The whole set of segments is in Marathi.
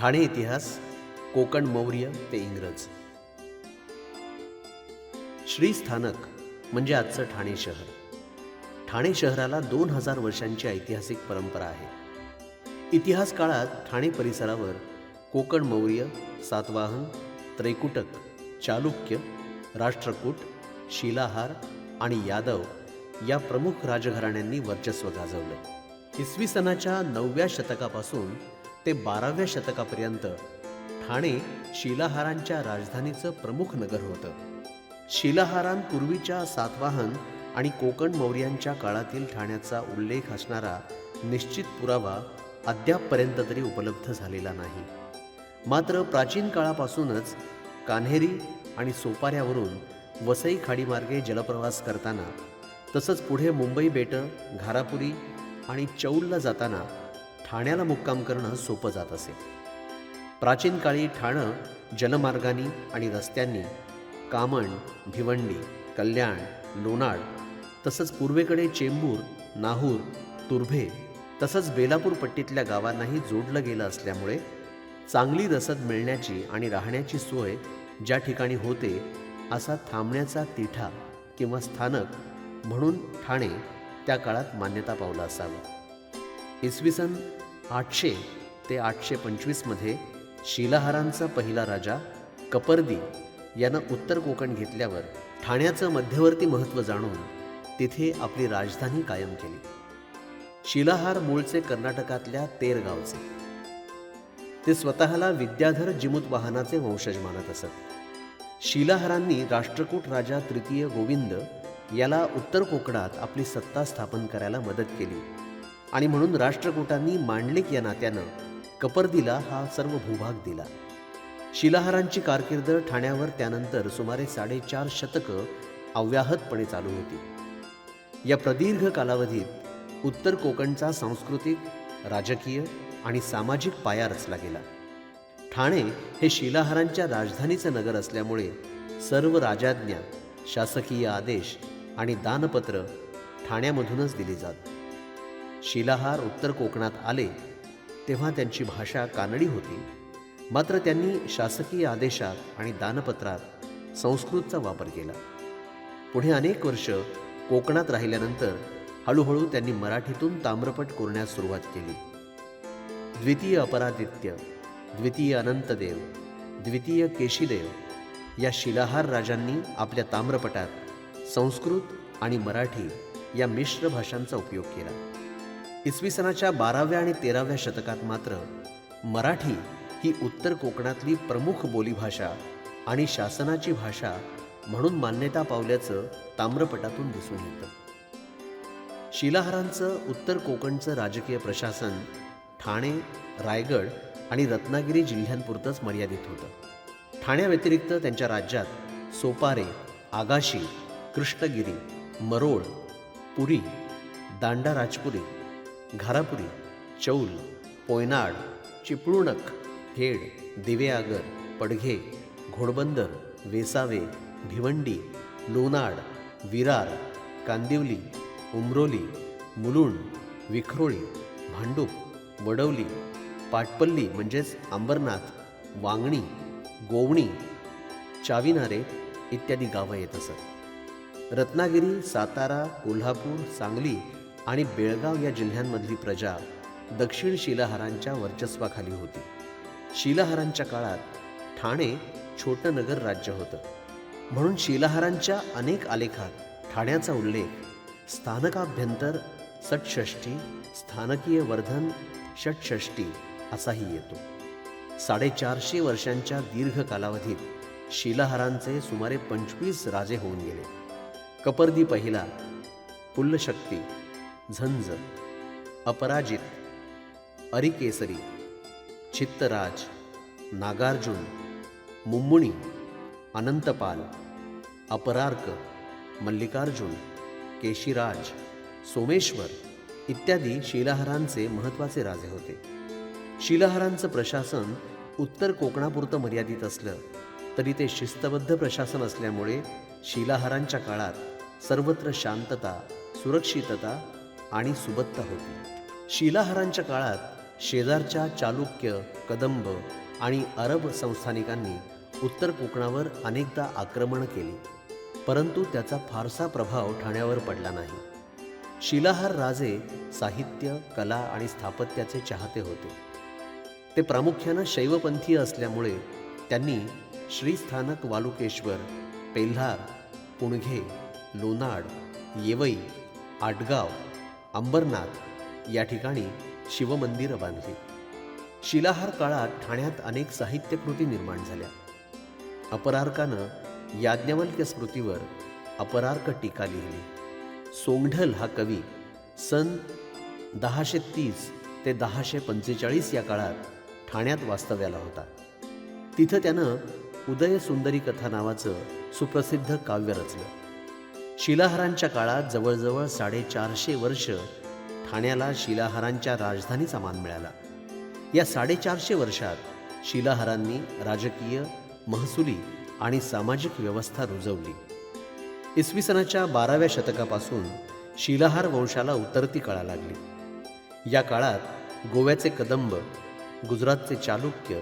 ठाणे इतिहास कोकण मौर्य ते इंग्रज. श्री स्थानक म्हणजे आजचं ठाणे शहर. ठाणे शहराला दोन हजार वर्षांची ऐतिहासिक परंपरा आहे. इतिहास काळात ठाणे परिसरावर कोकण मौर्य सातवाहन त्रैकुटक चालुक्य राष्ट्रकूट शिलाहार आणि यादव या प्रमुख राजघराण्यांनी वर्चस्व गाजवलं. इसवी सनाच्या नवव्या शतकापासून ते बाराव्या शतकापर्यंत ठाणे शिलाहारांच्या राजधानीचं प्रमुख नगर होतं. शिलाहारांपूर्वीच्या सातवाहन आणि कोकण मौर्यांच्या काळातील ठाण्याचा उल्लेख असणारा निश्चित पुरावा अद्यापपर्यंत तरी उपलब्ध झालेला नाही. मात्र प्राचीन काळापासूनच कान्हेरी आणि सोपाऱ्यावरून वसई खाडीमार्गे जलप्रवास करताना तसंच पुढे मुंबई बेटं घारापुरी आणि चौलला जाताना ठाण्याला मुक्काम करणं सोपं जात असे. प्राचीन काळी ठाणं जलमार्गानी आणि रस्त्यांनी कामण भिवंडी कल्याण लोणाड तसंच पूर्वेकडे चेंबूर नाहूर तुर्भे तसंच बेलापूर पट्टीतल्या गावांनाही जोडलं गेलं असल्यामुळे चांगली रसद मिळण्याची आणि राहण्याची सोय ज्या ठिकाणी होते असा थांबण्याचा तिठा किंवा स्थानक म्हणून ठाणे त्या काळात मान्यता पावलं असावं. इसवी सन आठशे ते आठशे पंचवीसमध्ये शिलाहारांचा पहिला राजा कपर्दी यानं उत्तर कोकण घेतल्यावर ठाण्याचं मध्यवर्ती महत्त्व जाणून तिथे आपली राजधानी कायम केली. शिलाहार मूळचे कर्नाटकातल्या तेर गावचे ते स्वतःला विद्याधर जिमूत वाहनाचे वंशज मानत असत. शिलाहारांनी राष्ट्रकूट राजा तृतीय गोविंद याला उत्तर कोकणात आपली सत्ता स्थापन करायला मदत केली. आणि म्हणून राष्ट्रकूटांनी मांडलिक या नात्यानं कपर्दीला हा सर्व भूभाग दिला. शिलाहारांची कारकीर्द ठाण्यावर त्यानंतर सुमारे साडेचार शतकं अव्याहतपणे चालू होती. या प्रदीर्घ कालावधीत उत्तर कोकणचा सांस्कृतिक राजकीय आणि सामाजिक पाया रचला गेला. ठाणे हे शिलाहारांच्या राजधानीचं नगर असल्यामुळे सर्व राजाज्ञा शासकीय आदेश आणि दानपत्र ठाण्यामधूनच दिली जात. शिलाहार उत्तर कोकणात आले तेव्हा त्यांची भाषा कानडी होती. मात्र त्यांनी शासकीय आदेशात आणि दानपत्रात संस्कृतचा वापर केला. पुढे अनेक वर्ष कोकणात राहिल्यानंतर हळूहळू त्यांनी मराठीतून ताम्रपट कोरण्यास सुरुवात केली. द्वितीय अपरादित्य द्वितीय अनंतदेव द्वितीय केशीदेव या शिलाहार राजांनी आपल्या ताम्रपटात संस्कृत आणि मराठी या मिश्र भाषांचा उपयोग केला. इसवी सनाच्या बाराव्या आणि तेराव्या शतकात मात्र मराठी ही उत्तर कोकणातली प्रमुख बोलीभाषा आणि शासनाची भाषा म्हणून मान्यता पावल्याचं ताम्रपटातून दिसून येतं. शिलाहारांचं उत्तर कोकणचं राजकीय प्रशासन ठाणे रायगड आणि रत्नागिरी जिल्ह्यांपुरतंच मर्यादित होतं. ठाण्याव्यतिरिक्त त्यांच्या राज्यात सोपारे आगाशी कृष्णगिरी मरोळ पुरी दांडा राजपुरी घारापुरी चौल पोयनाड चिपळूणक खेड दिवेआगर पडघे घोडबंदर वेसावे भिवंडी लोणाड विरार कांदिवली उमरोली मुलुंड विखरोळी भांडूप वडवली पाटपल्ली म्हणजेच अंबरनाथ वांगणी गोवणी चाविनारे इत्यादी गावं येत असत. रत्नागिरी सातारा कोल्हापूर सांगली आणि बेळगाव या जिल्ह्यांमधली प्रजा दक्षिण शिलाहारांच्या वर्चस्वाखाली होती. शिलाहारांच्या काळात ठाणे छोटं नगर राज्य होतं. म्हणून शिलाहारांच्या अनेक आलेखात ठाण्याचा उल्लेख स्थानकाभ्यंतर षटषष्ठी स्थानकीय वर्धन षटषष्टी असाही येतो. साडेचारशे वर्षांच्या दीर्घ कालावधीत शिलाहारांचे सुमारे पंचवीस राजे होऊन गेले. कपर्दी पहिला पुल्लशक्ती झंज अपराजित अरिकेसरी चित्तराज नागार्जुन मुम्मुणी अनंतपाल अपरार्क मल्लिकार्जुन केशीराज सोमेश्वर इत्यादी शिलाहारांचे महत्त्वाचे राजे होते. शिलाहारांचं प्रशासन उत्तर कोकणापुरतं मर्यादित असलं तरी ते शिस्तबद्ध प्रशासन असल्यामुळे शिलाहारांच्या काळात सर्वत्र शांतता सुरक्षितता आणि सुबत्ता होती. शिलाहारांच्या काळात शेजारच्या चालुक्य कदंब आणि अरब संस्थानिकांनी उत्तर कोकणावर अनेकदा आक्रमण केली. परंतु त्याचा फारसा प्रभाव ठाण्यावर पडला नाही. शिलाहार राजे साहित्य कला आणि स्थापत्याचे चाहते होते. ते प्रामुख्यानं शैवपंथीय असल्यामुळे त्यांनी श्रीस्थानक वालुकेश्वर पेल्हार पुणघे लोनाड येवई आटगाव अंबरनाथ या ठिकाणी शिवमंदिरं बांधली. शिलाहार काळात ठाण्यात अनेक साहित्यकृती निर्माण झाल्या. अपरार्कानं याज्ञवल्क्य स्मृतीवर अपरार्क टीका लिहिली. सोंगढल हा कवी सन दहाशे तीस ते दहाशे पंचेचाळीस या काळात ठाण्यात वास्तव्याला होता. तिथं त्यानं उदय सुंदरी कथा नावाचं सुप्रसिद्ध काव्य रचलं. शिलाहारांच्या काळात जवळजवळ साडेचारशे वर्ष ठाण्याला शिलाहारांच्या राजधानीचा मान मिळाला. या साडेचारशे वर्षात शिलाहारांनी राजकीय महसुली आणि सामाजिक व्यवस्था रुजवली. इसवी सनाच्या बाराव्या शतकापासून शिलाहार वंशाला उतरती कळा लागली. या काळात गोव्याचे कदंब गुजरातचे चालुक्य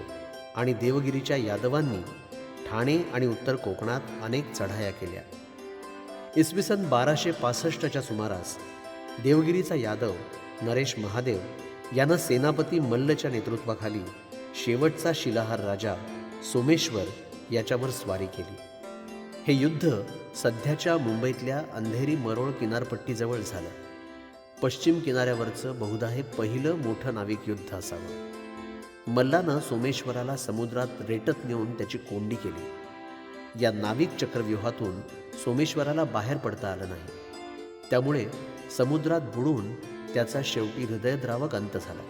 आणि देवगिरीच्या यादवांनी ठाणे आणि उत्तर कोकणात अनेक चढाया केल्या. इसवी सन बाराशे पासष्टच्या सुमारास देवगिरीचा यादव नरेश महादेव यानं सेनापती मल्लच्या नेतृत्वाखाली शेवटचा शिलाहार राजा सोमेश्वर याच्यावर स्वारी केली. हे युद्ध सध्याच्या मुंबईतल्या अंधेरी मरोळ किनारपट्टीजवळ झालं. पश्चिम किनाऱ्यावरचं बहुधा हे पहिलं मोठं नाविक युद्ध असावं. मल्लानं सोमेश्वराला समुद्रात रेटत नेऊन त्याची कोंडी केली. या नाविक चक्रव्यूहातून सोमेश्वराला बाहेर पडता आलं नाही. त्यामुळे समुद्रात बुडून त्याचा शेवटी हृदयद्रावक अंत झाला.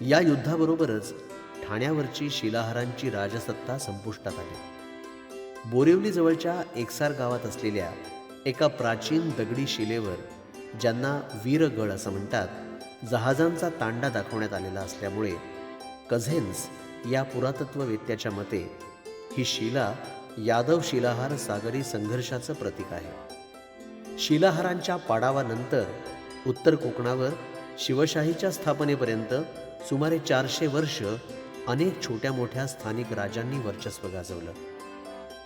या युद्धाबरोबरच ठाण्यावरची शिलाहारांची राजसत्ता संपुष्टात आली. बोरिवली जवळच्या एकसार गावात असलेल्या एका प्राचीन दगडी शिलेवर ज्यांना वीरगड असं म्हणतात जहाजांचा तांडा दाखवण्यात आलेला असल्यामुळे कझेन्स या पुरातत्ववेत्याच्या मते ही शिला यादव शिलाहार सागरी संघर्षाचं प्रतीक आहे. शिलाहारांच्या पाडावानंतर उत्तर कोकणावर शिवशाहीच्या स्थापनेपर्यंत सुमारे चारशे वर्ष अनेक छोट्या मोठ्या स्थानिक राजांनी वर्चस्व गाजवलं.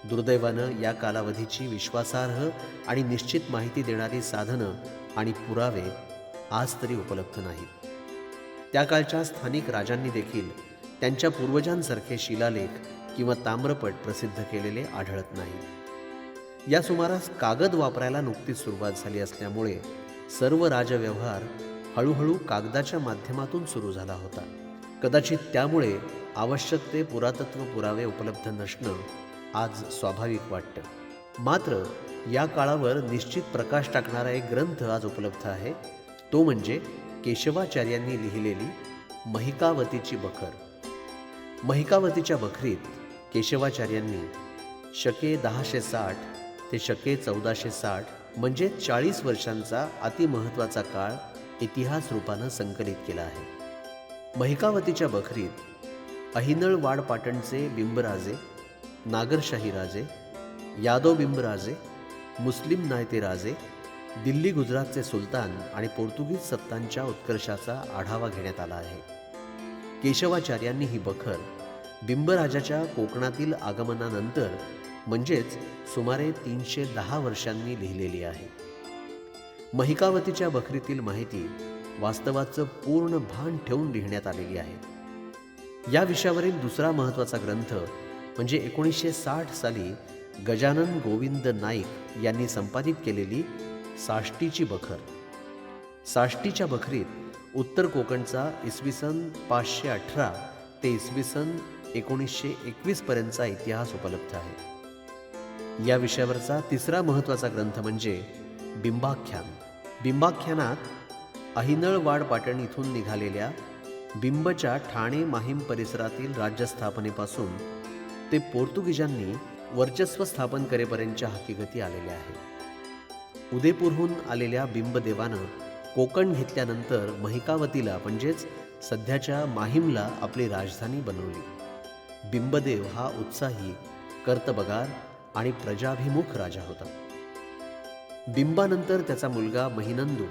दुर्दैवानं या कालावधीची विश्वासार्ह आणि निश्चित माहिती देणारी साधनं आणि पुरावे आज तरी उपलब्ध नाहीत. त्या काळच्या स्थानिक राजांनी देखील त्यांच्या पूर्वजांसारखे शिलालेख किंवा ताम्रपट प्रसिद्ध केलेले आढळत नाही. या सुमारास कागद वापरायला नुकतीच सुरुवात झाली असल्यामुळे सर्व राजव्यवहार हळूहळू कागदाच्या माध्यमातून सुरू झाला होता. कदाचित त्यामुळे आवश्यक ते पुरातत्व पुरावे उपलब्ध नसणं आज स्वाभाविक वाटतं. मात्र या काळावर निश्चित प्रकाश टाकणारा एक ग्रंथ आज उपलब्ध आहे. तो म्हणजे केशवाचार्यांनी लिहिलेली महिकावतीची बखर. महिकावतीच्या बखरीत केशवाचार्यांनी शके दहाशे साठ ते शके चौदाशे साठ म्हणजे चाळीस वर्षांचा अतिमहत्वाचा काळ इतिहास रूपानं संकलित केला आहे. महिकावतीच्या बखरीत अहिनळवाड पाटणचे बिंबराजे नागरशाही राजे यादव बिंबराजे मुस्लिम नायते राजे दिल्ली गुजरातचे सुलतान आणि पोर्तुगीज सत्तांच्या उत्कर्षाचा आढावा घेण्यात आला आहे. केशवाचार्यांनी ही बखर बिंबराजाच्या कोकणातील आगमनानंतर म्हणजेच सुमारे तीनशे दहा वर्षांनी लिहिलेली आहे. महिकावतीच्या बखरीतील माहिती वास्तवाचं पूर्ण भान ठेवून लिहिण्यात आलेली आहे. या विषयावरील दुसरा महत्त्वाचा ग्रंथ म्हणजे एकोणीसशे साठ साली गजानन गोविंद नाईक यांनी संपादित केलेली साष्टीची बखर. साष्टीच्या बखरीत उत्तर कोकणचा इसवी सन पाचशे अठरा ते इसवी सन एकोणीसशे एकवीसपर्यंतचा इतिहास उपलब्ध आहे. या विषयावरचा तिसरा महत्त्वाचा ग्रंथ म्हणजे बिंबाख्यान. बिंबाख्यानात अहिनळवाड पाटण इथून निघालेल्या बिंबच्या ठाणे माहीम परिसरातील राज्यस्थापनेपासून ते पोर्तुगीजांनी वर्चस्व स्थापन करेपर्यंतच्या हकीकती आलेल्या आहेत. उदयपूरहून आलेल्या बिंबदेवानं कोकण घेतल्यानंतर महिकावतीला म्हणजेच सध्याच्या माहीमला आपली राजधानी बनवली. बिंबदेव हा उत्साही कर्तबगार आणि प्रजाभिमुख राजा होता. बिंबानंतर त्याचा मुलगा महिनंदू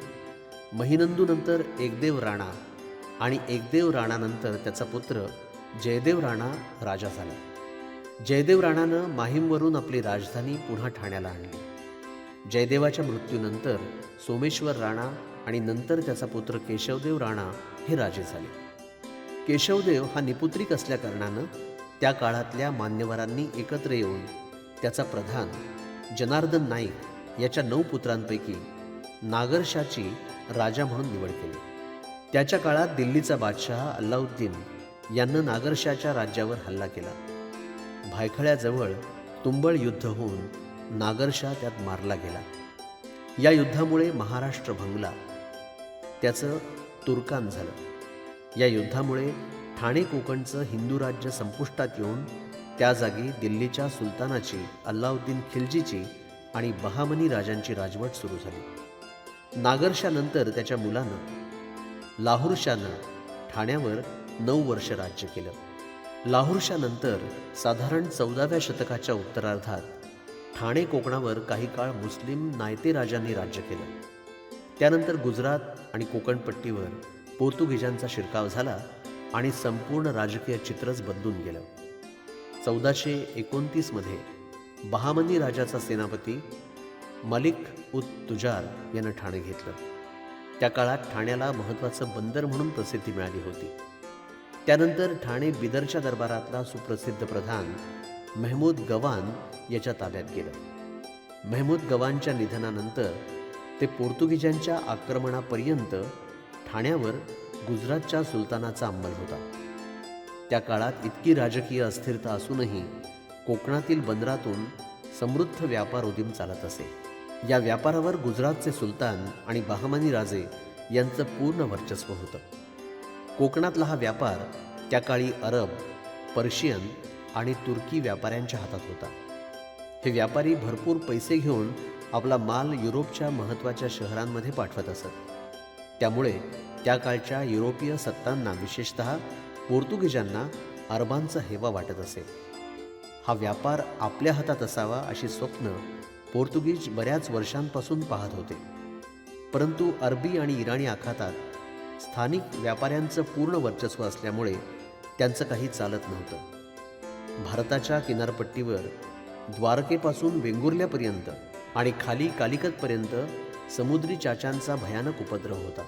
महिनंदूनंतर एकदेव राणा आणि एकदेव राणानंतर त्याचा पुत्र जयदेव राणा राजा झाला. जयदेव राणानं माहीमवरून आपली राजधानी पुन्हा ठाण्याला आणली. जयदेवाच्या मृत्यूनंतर सोमेश्वर राणा आणि नंतर त्याचा पुत्र केशवदेव राणा हे राजे झाले. केशवदेव हा निपुत्रिक असल्याकारणानं त्या काळातल्या मान्यवरांनी एकत्र येऊन त्याचा प्रधान जनार्दन नाईक याच्या नऊ पुत्रांपैकी नागरशाची राजा म्हणून निवड केली. त्याच्या काळात दिल्लीचा बादशहा अल्लाउद्दीन यानं नागरशाच्या राज्यावर हल्ला केला. भायखळ्याजवळ तुंबळ युद्ध होऊन नागरशा त्यात मारला गेला. या युद्धामुळे महाराष्ट्र भंगला. त्याचं तुर्कान झालं. या युद्धामुळे ठाणे कोकणचं हिंदू राज्य संपुष्टात येऊन त्या जागी दिल्लीच्या सुलतानाची अल्लाउद्दीन खिलजीची आणि बहामनी राजांची राजवट सुरू झाली. नागरशानंतर त्याच्या मुलानं लाहोरशानं ठाण्यावर नऊ वर्ष राज्य केलं. लाहोरशानंतर साधारण चौदाव्या शतकाच्या उत्तरार्धात ठाणे कोकणावर काही काळ मुस्लिम नायते राजांनी राज्य केलं. त्यानंतर गुजरात आणि कोकणपट्टीवर पोर्तुगीजांचा शिरकाव झाला. आणि संपूर्ण राजकीय चित्रच बदलून गेलं. चौदाशे एकोणतीसमध्ये बहामनी राजाचा सेनापती मलिक उत तुजार यानं ठाणे घेतलं. त्या काळात ठाण्याला महत्त्वाचं बंदर म्हणून प्रसिद्धी मिळाली होती. त्यानंतर ठाणे बिदरच्या दरबारातला सुप्रसिद्ध प्रधान मेहमूद गवान याच्या ताब्यात गेलं. मेहमूद गवानच्या निधनानंतर ते पोर्तुगीजांच्या आक्रमणापर्यंत ठाण्यावर गुजरातच्या सुलतानाचा अंमल होता. त्या काळात इतकी राजकीय अस्थिरता असूनही कोकणातील बंदरातून समृद्ध व्यापार उदीम चालत असे. या व्यापारावर गुजरातचे सुलतान आणि बहामानी राजे यांचं पूर्ण वर्चस्व होतं. कोकणातला हा व्यापार त्या काळी अरब पर्शियन आणि तुर्की व्यापाऱ्यांच्या हातात होता. हे व्यापारी भरपूर पैसे घेऊन आपला माल युरोपच्या महत्त्वाच्या शहरांमध्ये पाठवत असत. त्यामुळे त्या काळच्या युरोपीय सत्तांना विशेषत पोर्तुगीजांना अरबांचा हेवा वाटत असे. हा व्यापार आपल्या हातात असावा अशी स्वप्न पोर्तुगीज बऱ्याच वर्षांपासून पाहत होते. परंतु अरबी आणि इराणी आखातात स्थानिक व्यापाऱ्यांचं पूर्ण वर्चस्व असल्यामुळे त्यांचं काही चालत नव्हतं. भारताच्या किनारपट्टीवर द्वारकेपासून वेंगुर्ल्यापर्यंत आणि खाली कालिकतपर्यंत समुद्री चाच्यांचा भयानक उपद्रव होता.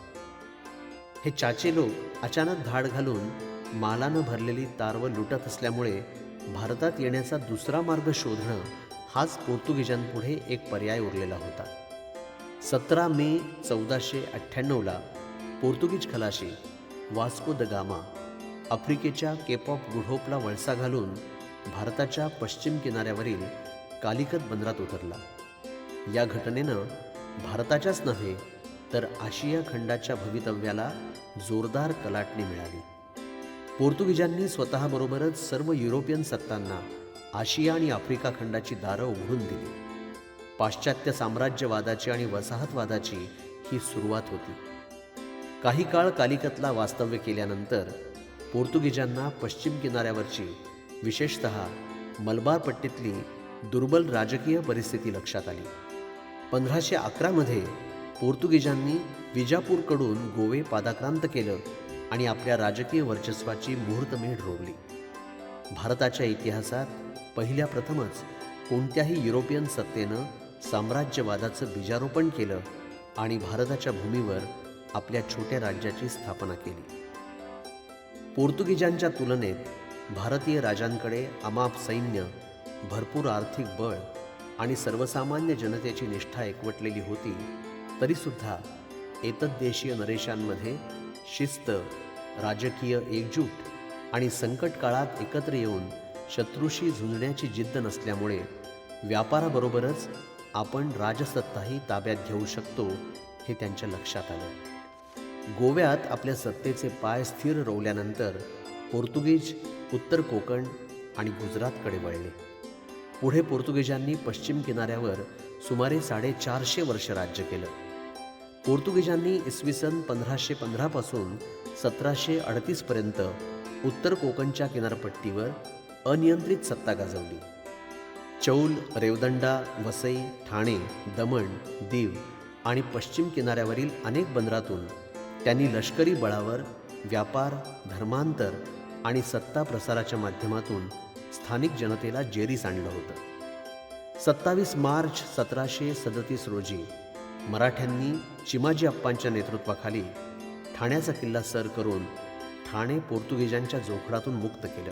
हे चाचे लोक अचानक धाड घालून मालानं भरलेली तारवं लुटत असल्यामुळे भारतात येण्याचा दुसरा मार्ग शोधणं हाच पोर्तुगीजांपुढे एक पर्याय उरलेला होता. सतरा मे चौदाशे अठ्ठ्याण्णवला पोर्तुगीज खलाशी वास्को द गामा आफ्रिकेच्या केप ऑफ गुडहोपला वळसा घालून भारताच्या पश्चिम किनाऱ्यावरील कालिकत बंदरात उतरला. या घटनेनं भारताच्याच नव्हे तर आशिया खंडाच्या भवितव्याला जोरदार कलाटणी मिळाली. पोर्तुगीजांनी स्वतःबरोबरच सर्व युरोपियन सत्तांना आशिया आणि आफ्रिका खंडाची दारं उघडून दिली. पाश्चात्य साम्राज्यवादाची आणि वसाहतवादाची ही सुरुवात होती. काही काळ कालिकतला वास्तव्य केल्यानंतर पोर्तुगीजांना पश्चिम किनाऱ्यावरची विशेषत मलबार पट्टीतली दुर्बल राजकीय परिस्थिती लक्षात आली. पंधराशे अकरामध्ये पोर्तुगीजांनी विजापूरकडून गोवे पादाक्रांत केलं आणि आपल्या राजकीय वर्चस्वाची मुहूर्तमेढ रोवली. भारताच्या इतिहासात पहिल्या प्रथमच कोणत्याही युरोपियन सत्तेनं साम्राज्यवादाचं बीजारोपण केलं आणि भारताच्या भूमीवर आपल्या छोट्या राज्याची स्थापना केली. पोर्तुगीजांच्या तुलनेत भारतीय राजांकडे अमाप सैन्य भरपूर आर्थिक बळ आणि सर्वसामान्य जनतेची निष्ठा एकवटलेली होती तरीसुद्धा एतद्देशीय नरेशांमध्ये शिस्त राजकीय एकजूट आणि संकट काळात एकत्र येऊन शत्रूशी झुंजण्याची जिद्द नसल्यामुळे व्यापाराबरोबरच आपण राजसत्ताही ताब्यात घेऊ शकतो हे त्यांच्या लक्षात आलं. गोव्यात आपल्या सत्तेचे पाय स्थिर रोवल्यानंतर पोर्तुगीज उत्तर कोकण आणि गुजरातकडे वळले. पुढे पोर्तुगीजांनी पश्चिम किनाऱ्यावर सुमारे साडेचारशे वर्ष राज्य केलं. पोर्तुगीजांनी इसवी सन पंधराशे पंधरापासून सतराशे अडतीसपर्यंत उत्तर कोकणच्या किनारपट्टीवर अनियंत्रित सत्ता गाजवली. चौल रेवदंडा वसई ठाणे दमण दीव आणि पश्चिम किनाऱ्यावरील अनेक बंदरातून त्यांनी लष्करी बळावर व्यापार धर्मांतर आणि सत्ता प्रसाराच्या माध्यमातून स्थानिक जनतेला जेरीस आणलं होतं. सत्तावीस मार्च सतराशे सदतीस रोजी मराठ्यांनी चिमाजी अप्पांच्या नेतृत्वाखाली ठाण्याचा किल्ला सर करून ठाणे पोर्तुगीजांच्या जोखडातून मुक्त केलं.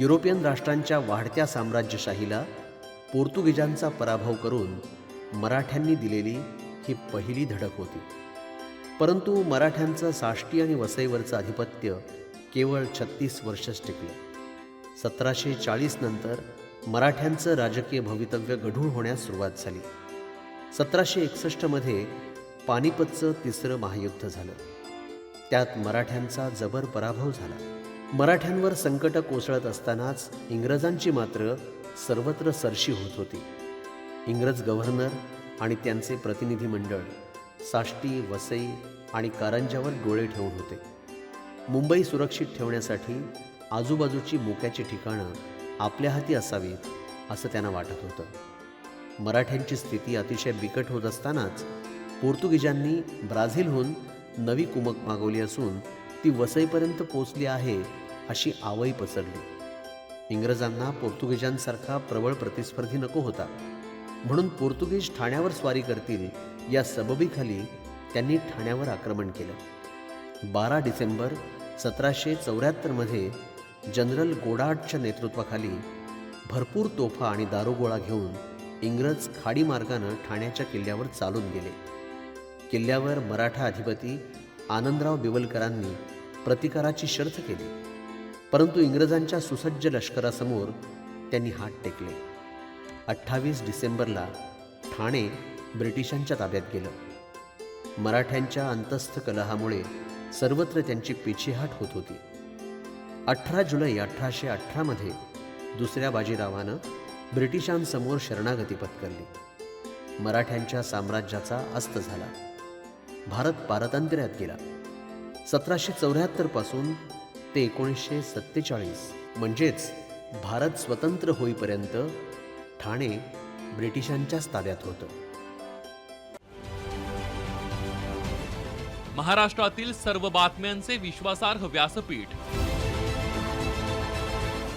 युरोपियन राष्ट्रांच्या वाढत्या साम्राज्यशाहीला पोर्तुगीजांचा पराभव करून मराठ्यांनी दिलेली ही पहिली धडक होती. परंतु मराठ्यांचं साष्टी आणि वसईवरचं आधिपत्य केवळ छत्तीस वर्षच टिकलं. सतराशे चाळीस नंतर मराठ्यांचं राजकीय भवितव्य गढूळ होण्यास सुरुवात झाली. सतराशे एकसष्टमध्ये पानिपतचं तिसरं महायुद्ध झालं. त्यात मराठ्यांचा जबर पराभव झाला. मराठ्यांवर संकट कोसळत असतानाच इंग्रजांची मात्र सर्वत्र सरशी होत होती. इंग्रज गव्हर्नर आणि त्यांचे प्रतिनिधी मंडळ साष्टी वसई आणि कारंजावर डोळे ठेवून होते. मुंबई सुरक्षित ठेवण्यासाठी आजूबाजूची मोक्याची ठिकाणं आपल्या हाती असावीत असं त्यांना वाटत होतं. मराठ्यांची स्थिती अतिशय बिकट होत असतानाच पोर्तुगीजांनी ब्राझीलहून नवी कुमक मागवली असून ती वसईपर्यंत पोचली आहे अशी आवई पसरली. इंग्रजांना पोर्तुगीजांसारखा प्रबळ प्रतिस्पर्धी नको होता. म्हणून पोर्तुगीज ठाण्यावर स्वारी करतील या सबबीखाली त्यांनी ठाण्यावर आक्रमण केलं. बारा डिसेंबर सतराशे चौऱ्याहत्तरमध्ये जनरल गोडाटच्या नेतृत्वाखाली भरपूर तोफा आणि दारुगोळा घेऊन इंग्रज खाडी मार्गानं ठाण्याच्या किल्ल्यावर चालून गेले. किल्ल्यावर मराठा अधिपती आनंदराव बिवलकरांनी प्रतिकाराची शर्थ केली. परंतु इंग्रजांच्या सुसज्ज लष्करासमोर त्यांनी हात टेकले. अठ्ठावीस डिसेंबरला ठाणे ब्रिटिशांच्या ताब्यात गेलं. मराठ्यांच्या अंतस्थ कलहामुळे सर्वत्र त्यांची पिछेहाट होत होती. अठरा जुलै अठराशे अठरामध्ये दुसऱ्या बाजीरावानं ब्रिटिशांसमोर शरणागती पत्करली. मराठ्यांच्या साम्राज्याचा अस्त झाला. भारत पारतंत्र्यात गेला. सतराशे चौऱ्याहत्तरपासून ते एकोणीसशे सत्तेचाळीस म्हणजेच भारत स्वतंत्र होईपर्यंत ठाणे ब्रिटिशांच्याच ताब्यात होतं. महाराष्ट्रातील सर्व बातम्यांचे विश्वासार्ह व्यासपीठ